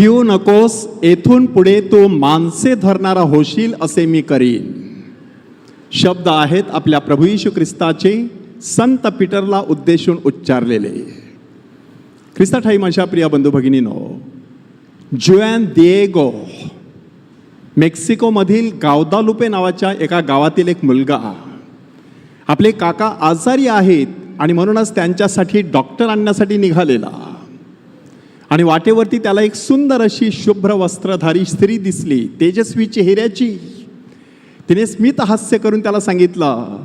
भिऊ नकोस येथून पुढे तू माणसे धरणारा होशील असे मी करीन. शब्द आहेत आपल्या प्रभू येशू ख्रिस्ताचे संत पीटरला उद्देशून उच्चारलेले. ख्रिस्ताठाई माझ्या प्रिया बंधू भगिनीनो जुएन दिएगो मेक्सिकोमधील गावदालुपे नावाच्या एका गावातील एक मुलगा आपले काका आजारी आहेत आणि म्हणूनच त्यांच्यासाठी डॉक्टर आणण्यासाठी निघालेला. आणि वाटेवरती त्याला एक सुंदर अशी शुभ्र वस्त्रधारी स्त्री दिसली तेजस्वी चेहऱ्याची. तिने स्मित हास्य करून त्याला सांगितलं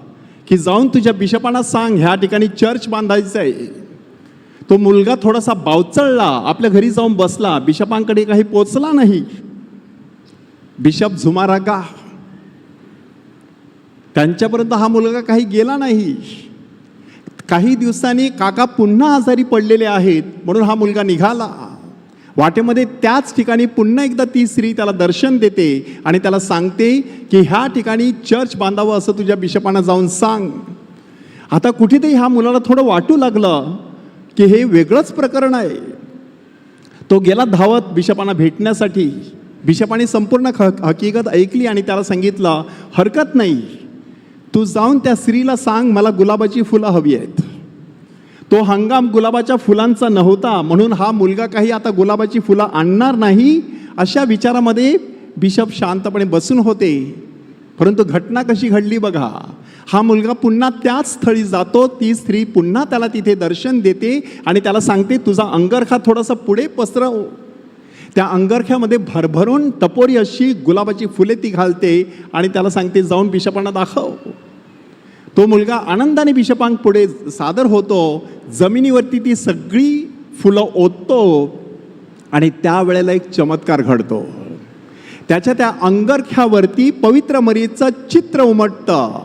की जाऊन तुझ्या बिशपांना सांग ह्या ठिकाणी चर्च बांधायचं आहे तो मुलगा थोडासा बावचळला आपल्या घरी जाऊन बसला बिशपांकडे काही पोचला नाही. Bishop Zumarraga. त्यांच्यापर्यंत हा मुलगा काही गेला नाही. काही दिवसांनी काका पुन्हा आजारी पडलेले आहेत म्हणून हा मुलगा निघाला. वाटेमध्ये त्याच ठिकाणी पुन्हा एकदा ती स्त्री त्याला दर्शन देते आणि त्याला सांगते की ह्या ठिकाणी चर्च बांधावं असं तुझ्या बिशपांना जाऊन सांग. आता कुठेतरी ह्या मुलाला थोडं वाटू लागलं की हे वेगळंच प्रकरण आहे. तो गेला धावत बिशपांना भेटण्यासाठी. बिशपाने संपूर्ण ख हकीकत ऐकली आणि त्याला सांगितलं हरकत नाही. तू जाऊन त्या स्त्रीला सांग मला गुलाबाची फुलं हवी आहेत. तो हंगाम गुलाबाच्या फुलांचा नव्हता म्हणून हा मुलगा काही आता गुलाबाची फुलं आणणार नाही अशा विचारामध्ये बिशप शांतपणे बसून होते. परंतु घटना कशी घडली बघा. हा मुलगा पुन्हा त्याच स्थळी जातो ती स्त्री पुन्हा त्याला तिथे दर्शन देते आणि त्याला सांगते तुझा अंगरखा थोडासा पुढे पसरव. त्या अंगरख्यामध्ये भरभरून टपोरी अशी गुलाबाची फुले ती घालते आणि त्याला सांगते जाऊन बिशपांना दाखव. तो मुलगा आनंदाने बिशपांक पुढे सादर होतो. जमिनीवरती ती सगळी फुलं ओततो आणि त्यावेळेला एक चमत्कार घडतो. त्याच्या त्या अंगरख्यावरती पवित्र मरीचं चित्र उमटतं.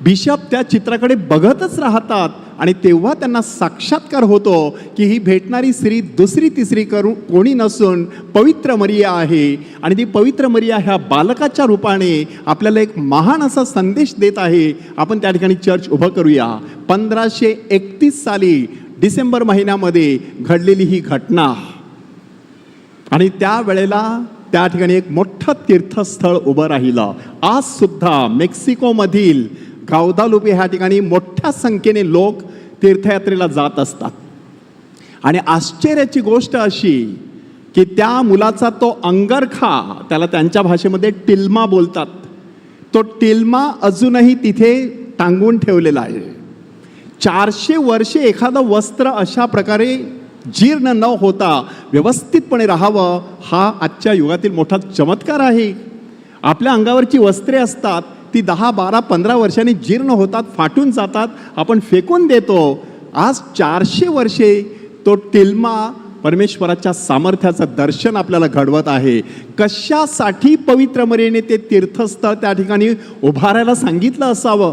बिशप त्या चित्राकडे बघतच राहतात. आणि तेव्हा त्यांना साक्षात्कार होतो की ही भेटणारी स्त्री दुसरी तिसरी करू कोणी नसून पवित्र मरिया आहे. आणि ती पवित्र मरिया ह्या बालकाच्या रूपाने आपल्याला एक महान असा संदेश देत आहे. आपण त्या ठिकाणी चर्च उभं करूया. पंधराशे एकतीस साली डिसेंबर महिन्यामध्ये घडलेली ही घटना. आणि त्या वेळेला त्या ठिकाणी एक मोठं तीर्थस्थळ उभं राहिलं. आजसुद्धा मेक्सिकोमधील गावदालुपे ह्या ठिकाणी मोठ्या संख्येने लोक तीर्थयात्रेला जात असतात. आणि आश्चर्याची गोष्ट अशी की त्या मुलाचा तो अंगरखा त्याला त्यांच्या भाषेमध्ये टिल्मा बोलतात. तो टिल्मा अजूनही तिथे टांगून ठेवलेला आहे. चारशे वर्षे एखादं वस्त्र अशा प्रकारे जीर्ण न होता व्यवस्थितपणे राहावं हा आजच्या युगातील मोठा चमत्कार आहे. आपल्या अंगावरची वस्त्रे असतात ती दहा बारा पंधरा वर्षांनी जीर्ण होतात फाटून जातात आपण फेकून देतो. आज चारशे वर्षे तो टिल्मा परमेश्वराच्या सामर्थ्याचं दर्शन आपल्याला घडवत आहे. कशासाठी पवित्र मरेने ते तीर्थस्थळ त्या ठिकाणी उभारायला सांगितलं असावं?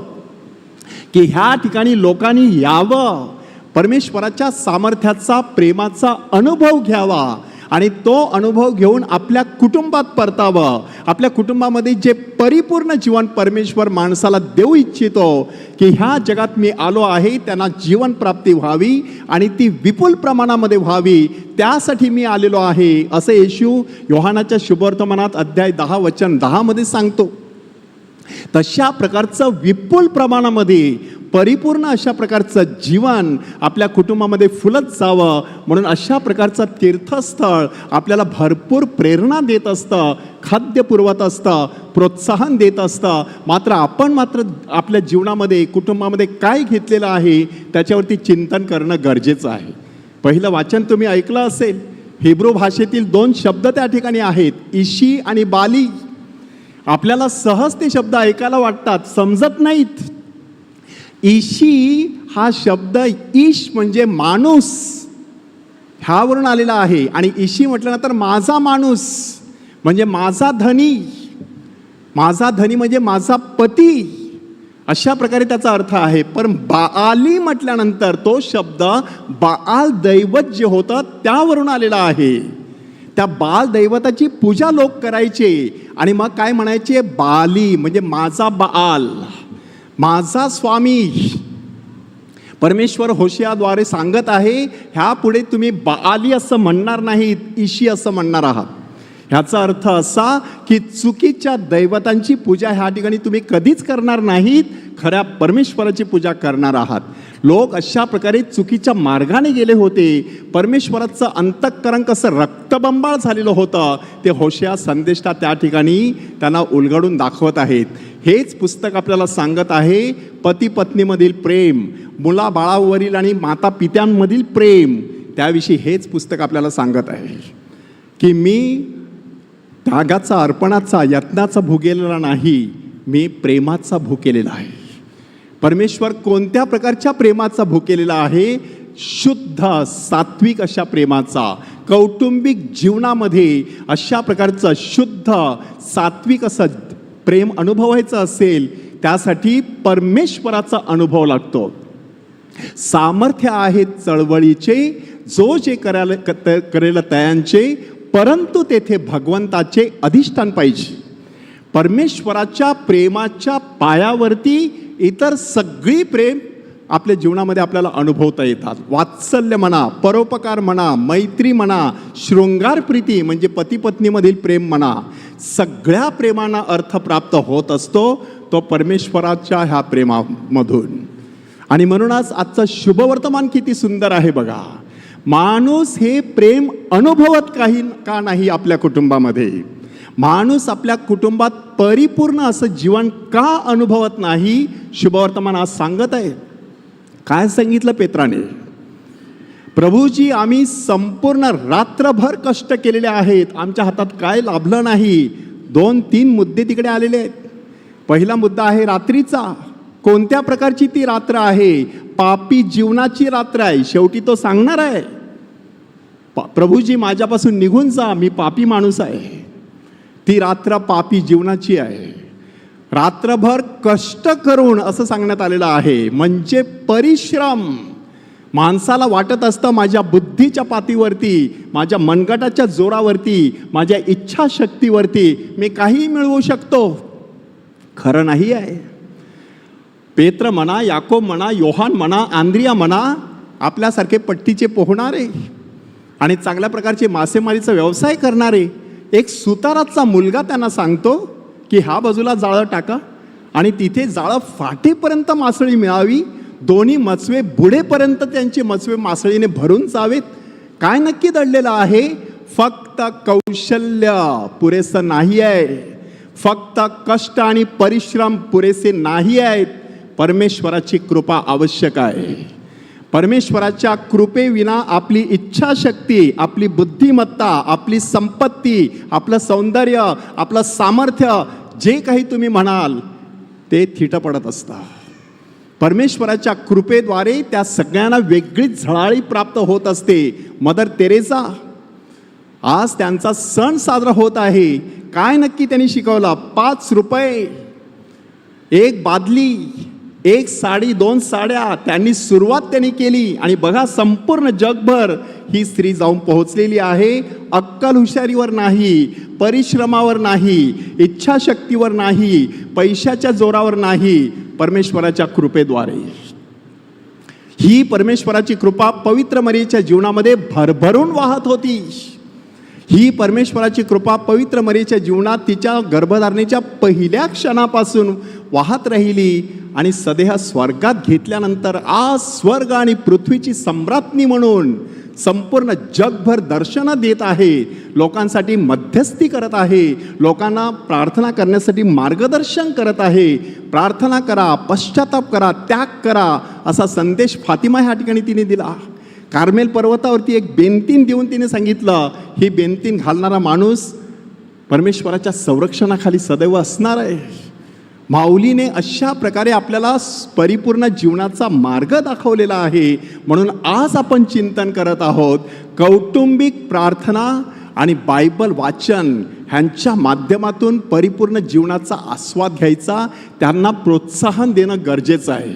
की ह्या ठिकाणी लोकांनी यावं. परमेश्वराच्या सामर्थ्याचा प्रेमाचा अनुभव घ्यावा. आणि तो अनुभव घेऊन आपल्या कुटुंबात परतावं. आपल्या कुटुंबामध्ये जे परिपूर्ण जीवन परमेश्वर माणसाला देऊ इच्छितो की ह्या जगात मी आलो आहे त्यांना जीवन प्राप्ती व्हावी आणि ती विपुल प्रमाणामध्ये व्हावी त्यासाठी मी आलेलो आहे असं येशू योहानाच्या शुभवर्तमानात अध्याय दहा वचन दहामध्ये सांगतो. तशा प्रकारचं विपुल प्रमाणामध्ये परिपूर्ण अशा प्रकारचं जीवन आपल्या कुटुंबामध्ये फुलत जावं. म्हणून अशा प्रकारचं तीर्थस्थळ आपल्याला भरपूर प्रेरणा देत असतं खाद्य पुरवत असतं प्रोत्साहन देत असतं. मात्र आपण मात्र आपल्या जीवनामध्ये कुटुंबामध्ये काय घेतलेलं आहे त्याच्यावरती चिंतन करणं गरजेचं आहे. पहिलं वाचन तुम्ही ऐकलं असेल हिब्रू भाषेतील दोन शब्द त्या ठिकाणी आहेत इशी आणि बाली. आपल्याला सहज ते शब्द ऐकायला वाटतात समजत नाहीत. ईशी हा शब्द ईश म्हणजे माणूस. ह्यावरून आलेला आहे. आणि ईशी म्हटल्यानंतर माझा माणूस म्हणजे माझा धनी. माझा धनी म्हणजे माझा पती. अशा प्रकारे त्याचा अर्थ आहे. पण बाआली म्हटल्यानंतर तो शब्द बाआल दैवत जे होतं त्यावरून आलेला आहे. त्या बाल दैवताची पूजा लोक करायचे. आणि मग काय म्हणायचे? बाली म्हणजे माझा बाल माझा स्वामी परमेश्वर होशियाद्वारे सांगत आहे ह्या पुढे तुम्ही बाली असं म्हणणार नाहीत ईशी असं म्हणणार आहात. ह्याचा अर्थ असा की चुकीच्या दैवतांची पूजा ह्या ठिकाणी तुम्ही कधीच करणार नाहीत. खऱ्या परमेश्वराची पूजा करणार आहात. लोक अशा प्रकारे चुकीच्या मार्गाने गेले होते. परमेश्वराचं अंतःकरण कसं रक्तबंबाळ झालेलं होतं ते होशिया संदेष्टा त्या ठिकाणी त्यांना उलगडून दाखवत आहेत. हेच पुस्तक आपल्याला सांगत आहे पती पत्नीमधील प्रेम मुलाबाळावरील आणि माता पित्यांमधील प्रेम. त्याविषयी हेच पुस्तक आपल्याला सांगत आहे. की मी त्यागाचा अर्पणाचा यत्नाचा भुगेलेला नाही. मी प्रेमाचा भुकेलेला आहे. परमेश्वर कोणत्या प्रकारच्या प्रेमाचा भुकेलेला आहे? शुद्ध सात्विक अशा प्रेमाचा. कौटुंबिक जीवनामध्ये अशा प्रकारचं शुद्ध सात्विक असं प्रेम अनुभवायचं असेल त्यासाठी परमेश्वराचा अनुभव लागतो. सामर्थ्य आहे चळवळीचे जो जे करायला क- करेल तयांचे परंतु तेथे भगवंताचे अधिष्ठान पाहिजे. परमेश्वराच्या प्रेमाच्या पायावरती इतर सगळी प्रेम आपल्या जीवनामध्ये आपल्याला अनुभवता येतात. वात्सल्य म्हणा परोपकार म्हणा मैत्री म्हणा शृंगार प्रीती म्हणजे पती पत्नीमधील प्रेम म्हणा सगळ्या प्रेमांना अर्थ प्राप्त होत असतो तो परमेश्वराच्या ह्या प्रेमामधून. आणि म्हणूनच आजचं शुभवर्तमान किती सुंदर आहे बघा. माणूस हे प्रेम अनुभवत काही का नाही आपल्या कुटुंबामध्ये? माणूस आपल्या कुटुंबात परिपूर्ण असं जीवन का अनुभवत नाही? शुभवर्तमान आज सांगत आहे. काय सांगितलं पेत्राने? प्रभूजी आम्ही संपूर्ण रात्रभर कष्ट केलेले आहेत. आमच्या हातात काय लाभलं नाही? दोन तीन मुद्दे तिकडे आलेले आहेत. पहिला मुद्दा आहे रात्रीचा. कोणत्या प्रकारची ती रात्र आहे? पापी जीवनाची रात्र आहे. शेवटी तो सांगणार आहे प्रभूजी माझ्यापासून निघून जा मी पापी माणूस आहे. ती रात्र पापी जीवनाची आहे. रात्रभर कष्ट करून असं सांगण्यात आलेलं आहे म्हणजे परिश्रम. माणसाला वाटत असतं माझ्या बुद्धीच्या पातीवरती माझ्या मनगटाच्या जोरावरती माझ्या इच्छाशक्तीवरती मी काही मिळवू शकतो. खरं नाही आहे. पेत्र म्हणा याकोब म्हणा योहान म्हणा आंद्रिया म्हणा आपल्यासारखे पट्टीचे पोहणारे आणि चांगल्या प्रकारचे मासेमारीचा व्यवसाय करणारे एक सुताराचा मुलगा त्यांना सांगतो की ह्या बाजूला जाळं टाका आणि तिथे जाळं फाटेपर्यंत मासळी मिळावी दोन्ही मचवे बुडेपर्यंत त्यांचे मचवे मासळीने भरून जावेत. काय नक्की दडलेलं आहे? फक्त कौशल्य पुरेसं नाही आहे फक्त कष्ट आणि परिश्रम पुरेसे नाही आहेत परमेश्वराची कृपा आवश्यक आहे. परमेश्वराच्या कृपेविना आपली इच्छाशक्ती आपली बुद्धिमत्ता आपली संपत्ती आपलं सौंदर्य आपलं सामर्थ्य जे काही तुम्ही म्हणाल ते थिट पडत असतं. परमेश्वराच्या कृपेद्वारे त्या सगळ्यांना वेगळीच झळाळी प्राप्त होत असते. मदर तेरेसा आज त्यांचा सण साजरा होत आहे. काय नक्की त्यांनी शिकवला? पाच रुपये एक बादली एक साडी दोन साड्या त्यांनी सुरुवात त्यांनी केली. आणि बघा संपूर्ण जगभर ही स्त्री जाऊन पोहोचलेली आहे. अक्कल हुशारीवर नाही परिश्रमावर नाही इच्छाशक्तीवर नाही पैशाच्या जोरावर नाही परमेश्वराच्या कृपेद्वारे. ही परमेश्वराची कृपा पवित्र मरीच्या जीवनामध्ये भरभरून वाहत होती. ही परमेश्वराची कृपा पवित्र मरीच्या जीवनात तिच्या गर्भधारणेच्या पहिल्या क्षणापासून वाहत राहिली आणि सदेह स्वर्गात घेतल्यानंतर आज स्वर्ग आणि पृथ्वीची सम्राज्ञी म्हणून संपूर्ण जगभर दर्शनं देत आहे. लोकांसाठी मध्यस्थी करत आहे. लोकांना प्रार्थना करण्यासाठी मार्गदर्शन करत आहे. प्रार्थना करा पश्चाताप करा त्याग करा असा संदेश फातिमा ह्या ठिकाणी तिने दिला. कार्मेल पर्वतावरती एक बेंतीन देऊन तिने सांगितलं ही बेंतीन घालणारा माणूस परमेश्वराच्या संरक्षणाखाली सदैव असणार आहे. माऊलीने अशा प्रकारे आपल्याला परिपूर्ण जीवनाचा मार्ग दाखवलेला आहे. म्हणून आज आपण चिंतन करत आहोत कौटुंबिक प्रार्थना आणि बायबल वाचन ह्यांच्या माध्यमातून परिपूर्ण जीवनाचा आस्वाद घ्यायचा त्यांना प्रोत्साहन देणं गरजेचं आहे.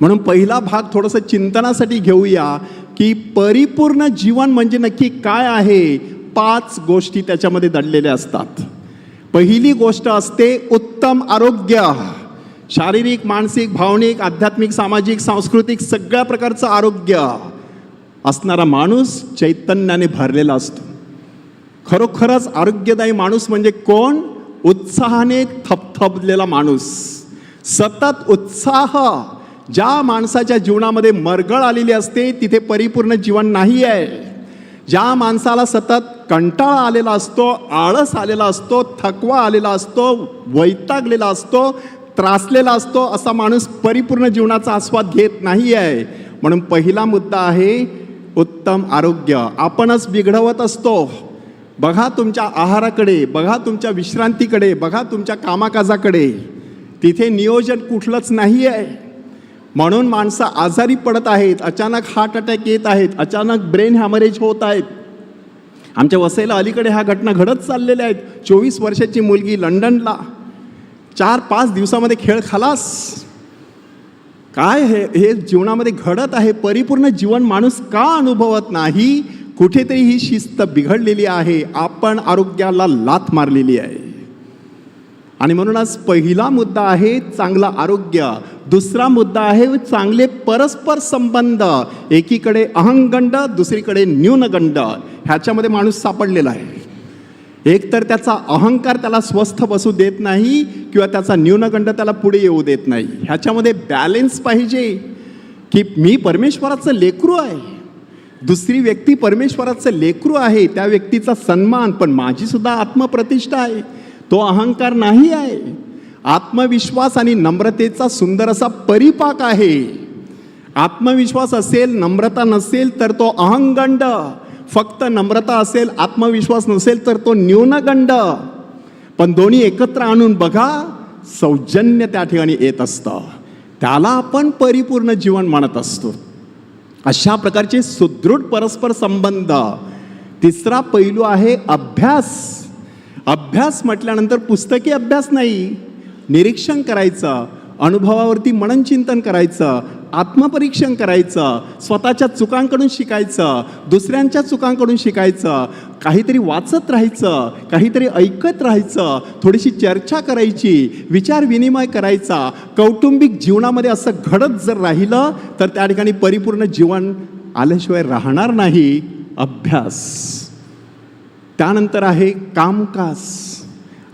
म्हणून पहिला भाग थोडंसं चिंतनासाठी घेऊया की परिपूर्ण जीवन म्हणजे नक्की काय आहे? पाच गोष्टी त्याच्यामध्ये दडलेल्या असतात. पहिली गोष्ट असते उत्तम आरोग्य. शारीरिक मानसिक भावनिक आध्यात्मिक सामाजिक सांस्कृतिक सगळ्या प्रकारचं आरोग्य असणारा माणूस चैतन्याने भरलेला असतो. खरोखरच आरोग्यदायी माणूस म्हणजे कोण? उत्साहाने थपथपलेला माणूस. सतत उत्साह. ज्या माणसाच्या जीवनामध्ये मरगळ आलेली असते तिथे परिपूर्ण जीवन नाही आहे ज्या माणसाला सतत कंटाळा आलेला असतो आळस आलेला असतो थकवा आलेला असतो वैतागलेला असतो त्रासलेला असतो असा माणूस परिपूर्ण जीवनाचा आस्वाद घेत नाही आहे म्हणून पहिला मुद्दा आहे उत्तम आरोग्य. आपणच बिघडवत असतो. बघा तुमच्या आहाराकडे बघा तुमच्या विश्रांतीकडे बघा तुमच्या कामाकाजाकडे. तिथे नियोजन कुठलंच नाही आहे म्हणून माणसं आजारी पडत आहेत अचानक हार्ट अटॅक येत आहेत अचानक ब्रेन हॅमरेज होत आहेत. आमच्या वसईला अलीकडे ह्या घटना घडत चाललेल्या आहेत. चोवीस वर्षाची मुलगी लंडनला. चार पाच दिवसामध्ये खेळ खालास. काय हे हे जीवनामध्ये घडत आहे? परिपूर्ण जीवन माणूस का अनुभवत नाही? कुठेतरी ही शिस्त बिघडलेली आहे. आपण आरोग्याला लाथ मारलेली आहे. आणि म्हणूनच पहिला मुद्दा आहे चांगलं आरोग्य. दुसरा मुद्दा आहे चांगले परस्पर संबंध. एकीकडे अहंगंड दुसरीकडे न्यूनगंड. ह्याच्यामध्ये माणूस सापडलेला आहे. एक तर त्याचा अहंकार त्याला स्वस्थ बसू देत नाही किंवा त्याचा न्यूनगंड त्याला पुढे येऊ देत नाही. ह्याच्यामध्ये बॅलेन्स पाहिजे की मी परमेश्वराचं लेकरू आहे. दुसरी व्यक्ती परमेश्वराचं लेकरू आहे त्या व्यक्तीचा सन्मान पण माझीसुद्धा आत्मप्रतिष्ठा आहे. तो अहंकार नाही आहे. आत्मविश्वास आणि नम्रतेचा सुंदर असा परिपाक आहे. आत्मविश्वास असेल नम्रता नसेल तर तो अहंगंड. फक्त नम्रता असेल आत्मविश्वास नसेल तर तो न्यूनगंड. पण दोन्ही एकत्र आणून बघा सौजन्य त्या ठिकाणी येत असतं. त्याला आपण परिपूर्ण जीवन म्हणत असतो. अशा प्रकारचे सुदृढ परस्पर संबंध. तिसरा पैलू आहे अभ्यास. अभ्यास म्हटल्यानंतर पुस्तकी अभ्यास नाही. निरीक्षण करायचं अनुभवावरती मननचिंतन करायचं आत्मपरीक्षण करायचं स्वतःच्या चुकांकडून शिकायचं दुसऱ्यांच्या चुकांकडून शिकायचं काहीतरी वाचत राहायचं काहीतरी ऐकत राहायचं थोडीशी चर्चा करायची विचार विनिमय करायचा. कौटुंबिक जीवनामध्ये असं घडत जर राहिलं तर त्या ठिकाणी परिपूर्ण जीवन आल्याशिवाय राहणार नाही. अभ्यास. त्यानंतर आहे कामकाज.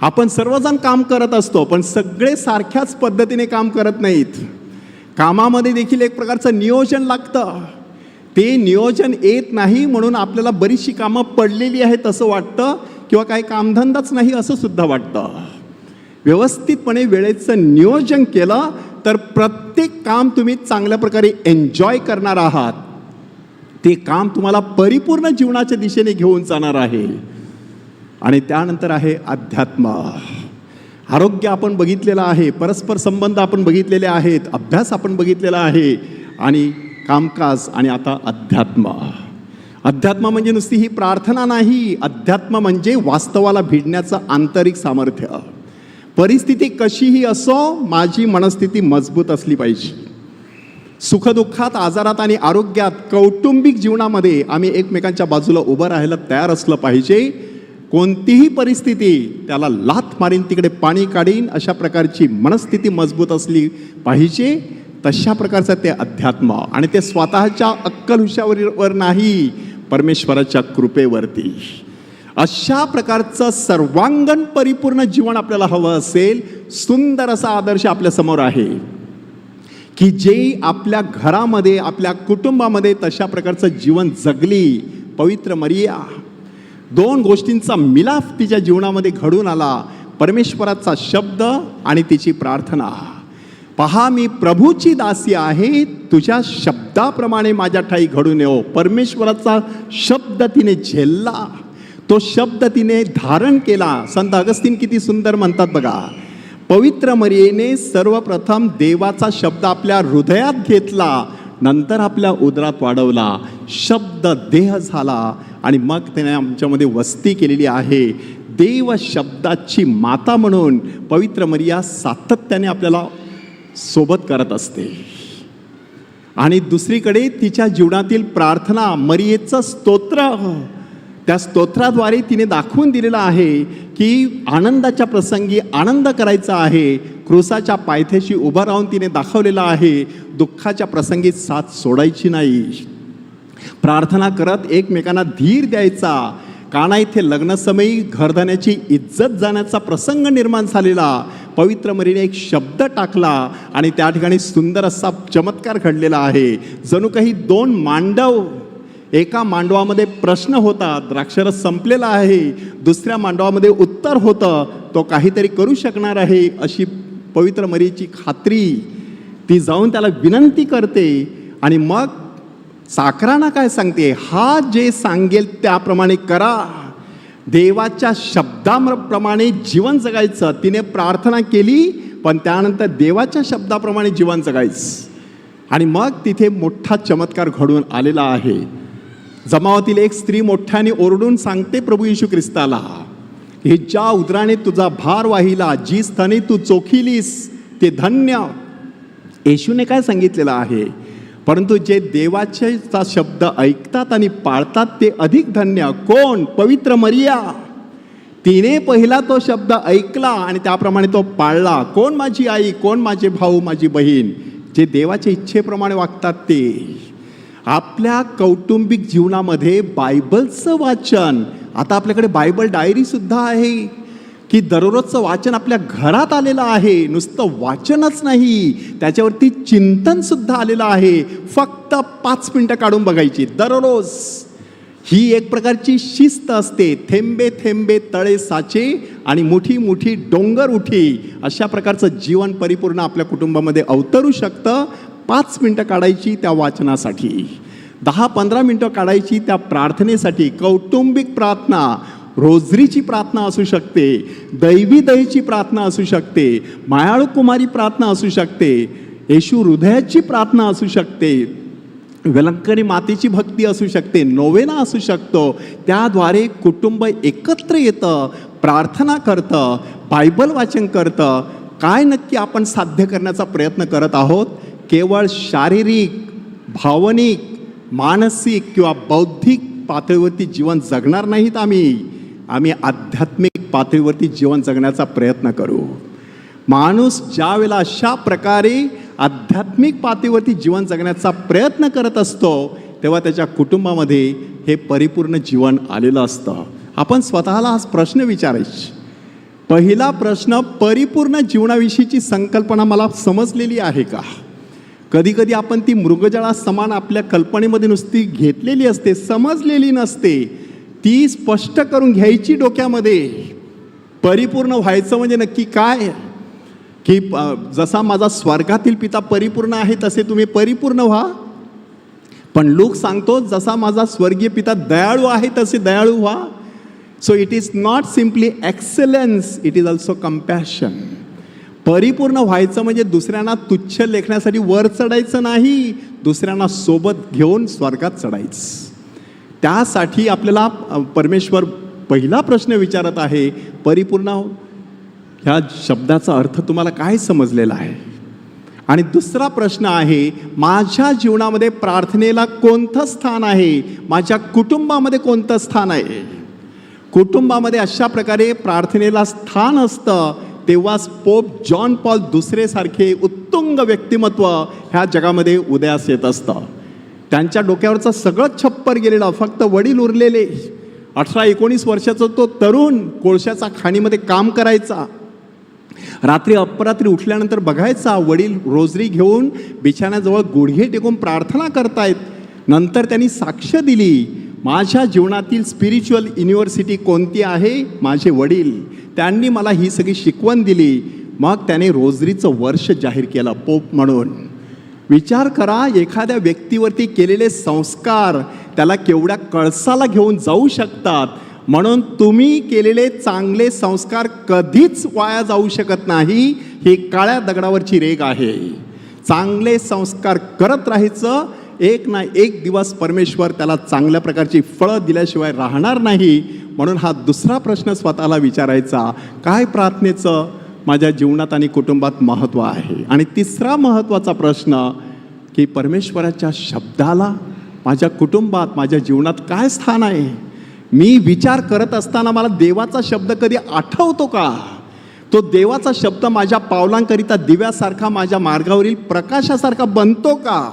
आपण सर्वजण काम करत असतो पण सगळे सारख्याच पद्धतीने काम करत नाहीत. कामामध्ये देखील एक प्रकारचं नियोजन लागतं. ते नियोजन येत नाही म्हणून आपल्याला बरीचशी कामं पडलेली आहेत असं वाटतं किंवा काही कामधंदाच नाही असं सुद्धा वाटतं. व्यवस्थितपणे वेळेचं नियोजन केलं तर प्रत्येक काम तुम्ही चांगल्या प्रकारे एन्जॉय करणार आहात. ते काम तुम्हाला परिपूर्ण जीवनाच्या दिशेने घेऊन जाणार आहे. आणि त्यानंतर आहे अध्यात्म. आरोग्य आपण बघितलेलं आहे परस्पर संबंध आपण बघितलेले आहेत अभ्यास आपण बघितलेला आहे आणि कामकाज आणि आता अध्यात्म. अध्यात्म म्हणजे नुसती ही प्रार्थना नाही अध्यात्म म्हणजे वास्तवाला भिडण्याचं आंतरिक सामर्थ्य. परिस्थिती कशीही असो माझी मनस्थिती मजबूत असली पाहिजे. सुखदुःखात आजारात आणि आरोग्यात कौटुंबिक जीवनामध्ये आम्ही एकमेकांच्या बाजूला उभं राहायला तयार असलं पाहिजे. कोणतीही परिस्थिती त्याला लाथ मारीन तिकडे पाणी काढीन अशा प्रकारची मनस्थिती मजबूत असली पाहिजे तशा प्रकारचं ते अध्यात्म. आणि ते स्वतःच्या अक्कल हुशावर नाही परमेश्वराच्या कृपेवरती. अशा प्रकारचं सर्वांगण परिपूर्ण जीवन आपल्याला हवं असेल सुंदर असा आदर्श आपल्यासमोर आहे. की जे आपल्या घरामध्ये आपल्या कुटुंबामध्ये तशा प्रकारचं जीवन जगली पवित्र मरिया दोन गोष्टींचा मिलाफ तिच्या जीवनामध्ये घडून आला. परमेश्वराचा शब्द आणि तिची प्रार्थना. पहा मी प्रभूची दासी आहे. तुझ्या शब्दाप्रमाणे माझ्या ठाई घडून येऊ परमेश्वराचा शब्द तिने झेलला. तो शब्द तिने धारण केला. संत अगस्तीन किती सुंदर म्हणतात बघा. पवित्र मरियेने सर्वप्रथम देवाचा शब्द आपल्या हृदयात घेतला. नंतर आपल्या उदरात वाढवला. शब्द देह झाला. आणि मग त्याने आमच्यामध्ये वस्ती केलेली आहे. देव शब्दाची माता म्हणून पवित्र मरिया सातत्याने आपल्याला सोबत करत असते. आणि दुसरीकडे तिच्या जीवनातील प्रार्थना मरियेचं स्तोत्र त्या स्तोत्राद्वारे तिने दाखवून दिलेलं आहे की आनंदाच्या प्रसंगी आनंद करायचा आहे. क्रुसाच्या पायथ्याशी उभं राहून तिने दाखवलेलं आहे दुःखाच्या प्रसंगी साथ सोडायची नाही. प्रार्थना करत एकमेकांना धीर द्यायचा. काना इथे लग्नसमयी घरदाण्याची इज्जत जाण्याचा प्रसंग निर्माण झालेला. पवित्र मरीने एक शब्द टाकला आणि त्या ठिकाणी सुंदर असा चमत्कार घडलेला आहे. जणू काही दोन मांडव एका मांडवामध्ये प्रश्न होता द्राक्षरस संपलेला आहे. दुसऱ्या मांडवामध्ये उत्तर होतं तो काहीतरी करू शकणार आहे अशी पवित्र मरीची खात्री. ती जाऊन त्याला विनंती करते आणि मग साखराना काय सांगते? हा जे सांगेल त्याप्रमाणे करा. देवाच्या शब्दाप्रमाणे जीवन जगायचं. तिने प्रार्थना केली पण त्यानंतर देवाच्या शब्दाप्रमाणे जीवन जगायचं. आणि मग तिथे मोठा चमत्कार घडून आलेला आहे. जमावातील एक स्त्री मोठ्याने ओरडून सांगते प्रभू येशू ख्रिस्ताला हे ज्या उदराने तुझा भार वाहिला जी स्तने तू चोखिलीस ते धन्य. येशूने काय सांगितलेलं आहे? परंतु जे देवाचेचा शब्द ऐकतात आणि पाळतात ते अधिक धन्य. कोण? पवित्र मरिया. तिने पहिला तो शब्द ऐकला आणि त्याप्रमाणे तो पाळला. कोण माझी आई? कोण माझे भाऊ? माझी बहीण? जे देवाच्या इच्छेप्रमाणे वागतात ते. आपल्या कौटुंबिक जीवनामध्ये बायबलचं वाचन. आता आपल्याकडे बायबल डायरी सुद्धा आहे. की दररोजचं वाचन आपल्या घरात आलेलं आहे. नुसतं वाचनच नाही. त्याच्यावरती चिंतनसुद्धा आलेलं आहे. फक्त पाच मिनटं काढून बघायची. दररोज ही एक प्रकारची शिस्त असते. थेंबे थेंबे तळे साचे आणि मोठी मोठी डोंगर उठी. अशा प्रकारचं जीवन परिपूर्ण आपल्या कुटुंबामध्ये अवतरू शकतं. पाच मिनटं काढायची त्या वाचनासाठी. दहा पंधरा मिनटं काढायची त्या प्रार्थनेसाठी. कौटुंबिक प्रार्थना. रोजरीची प्रार्थना असू शकते दैवी दयेची प्रार्थना असू शकते मायाळू कुमारी प्रार्थना असू शकते येशू हृदयाची प्रार्थना असू शकते वेलंकणी मातेची भक्ती असू शकते नोवेना असू शकतो. त्याद्वारे कुटुंब एकत्र येतं प्रार्थना करतं बायबल वाचन करतं. काय नक्की आपण साध्य करण्याचा प्रयत्न करत आहोत? केवळ शारीरिक भावनिक मानसिक किंवा बौद्धिक पातळीवरती जीवन जगणार नाहीत आम्ही. आम्ही आध्यात्मिक पातळीवरती जीवन जगण्याचा प्रयत्न करू. माणूस ज्या वेळेला अशा प्रकारे आध्यात्मिक पातळीवरती जीवन जगण्याचा प्रयत्न करत असतो तेव्हा त्याच्या कुटुंबामध्ये हे परिपूर्ण जीवन आलेलं असतं. आपण स्वतःला हाच प्रश्न विचारायची. पहिला प्रश्न परिपूर्ण जीवनाविषयीची संकल्पना मला समजलेली आहे का? कधीकधी आपण ती मृगजळा समान आपल्या कल्पनेमध्ये नुसती घेतलेली असते समजलेली नसते. ती स्पष्ट करून घ्यायची डोक्यामध्ये. परिपूर्ण व्हायचं म्हणजे नक्की काय? की जसा माझा स्वर्गातील पिता परिपूर्ण आहे तसे तुम्ही परिपूर्ण व्हा. पण लोक सांगतो जसा माझा स्वर्गीय पिता दयाळू आहे तसे दयाळू व्हा. So it is not simply excellence it is also compassion परिपूर्ण व्हायचं म्हणजे दुसऱ्यांना तुच्छ लेखण्यासाठी वर चढायचं नाही दुसऱ्यांना सोबत घेऊन स्वर्गात चढायचं. त्यासाठी आपल्याला परमेश्वर पहिला प्रश्न विचारत आहे परिपूर्ण ह्या शब्दाचा अर्थ तुम्हाला काय समजलेला आहे? आणि दुसरा प्रश्न आहे माझ्या जीवनामध्ये प्रार्थनेला कोणतं स्थान आहे? माझ्या कुटुंबामध्ये कोणतं स्थान आहे? कुटुंबामध्ये अशा प्रकारे प्रार्थनेला स्थान असतं तेव्हाच पोप जॉन पॉल दुसरेसारखे उत्तुंग व्यक्तिमत्व ह्या जगामध्ये उदयास येत असतं. त्यांच्या डोक्यावरचं सगळं छप्पर गेलेलं फक्त वडील उरलेले. अठरा एकोणीस वर्षाचा तो तरुण कोळशाचा खाणीमध्ये काम करायचा. रात्री अपरात्री उठल्यानंतर बघायचा वडील रोजरी घेऊन बिछाण्याजवळ गुडघे टेकून प्रार्थना करतायत. नंतर त्यांनी साक्ष दिली माझ्या जीवनातील स्पिरिच्युअल युनिव्हर्सिटी कोणती आहे? माझे वडील. त्यांनी मला ही सगळी शिकवण दिली. मग त्याने रोजरीचं वर्ष जाहीर केलं पोप म्हणून. विचार करा एखाद्या व्यक्तीवरती केलेले संस्कार त्याला केवढ्या कळसाला घेऊन जाऊ शकतात. म्हणून तुम्ही केलेले चांगले संस्कार कधीच वाया जाऊ शकत नाही ही काळ्या दगडावरची रेग आहे. चांगले संस्कार करत राहायचं एक ना एक दिवस परमेश्वर त्याला चांगल्या प्रकारची फळं दिल्याशिवाय राहणार नाही. म्हणून हा दुसरा प्रश्न स्वतःला विचारायचा काय प्रार्थनेचं? माझ्या जीवनात आणि कुटुंबात महत्त्व आहे. आणि तिसरा महत्त्वाचा प्रश्न की परमेश्वराच्या शब्दाला माझ्या कुटुंबात माझ्या जीवनात काय स्थान आहे? मी विचार करत असताना मला देवाचा शब्द कधी आठवतो का? तो देवाचा शब्द माझ्या पावलांकरिता दिव्यासारखा माझ्या मार्गावरील प्रकाशासारखा बनतो का?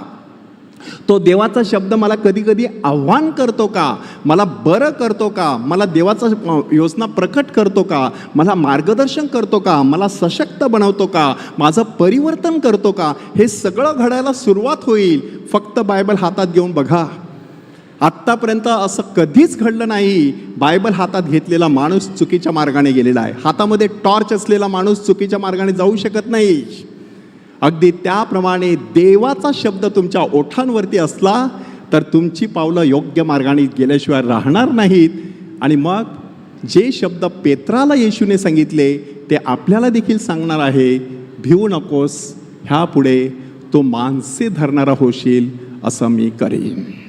तो देवाचा शब्द मला कधी कधी आव्हान करतो का? मला बरं करतो का? मला देवाचा योजना प्रकट करतो का? मला मार्गदर्शन करतो का? मला सशक्त बनवतो का? माझं परिवर्तन करतो का? हे सगळं घडायला सुरुवात होईल. फक्त बायबल हातात घेऊन बघा. आत्तापर्यंत असं कधीच घडलं नाही. बायबल हातात घेतलेला माणूस चुकीच्या मार्गाने गेलेला आहे. हातामध्ये टॉर्च असलेला माणूस चुकीच्या मार्गाने जाऊ शकत नाही. अगदी त्याप्रमाणे देवाचा शब्द तुमच्या ओठांवरती असला तर तुमची पावलं योग्य मार्गाने गेल्याशिवाय राहणार नाहीत. आणि मग जे शब्द पेत्राला येशूने सांगितले ते आपल्याला देखील सांगणार आहे भिवू नकोस ह्यापुढे तो माणसे धरणारा होशील असं मी करेन.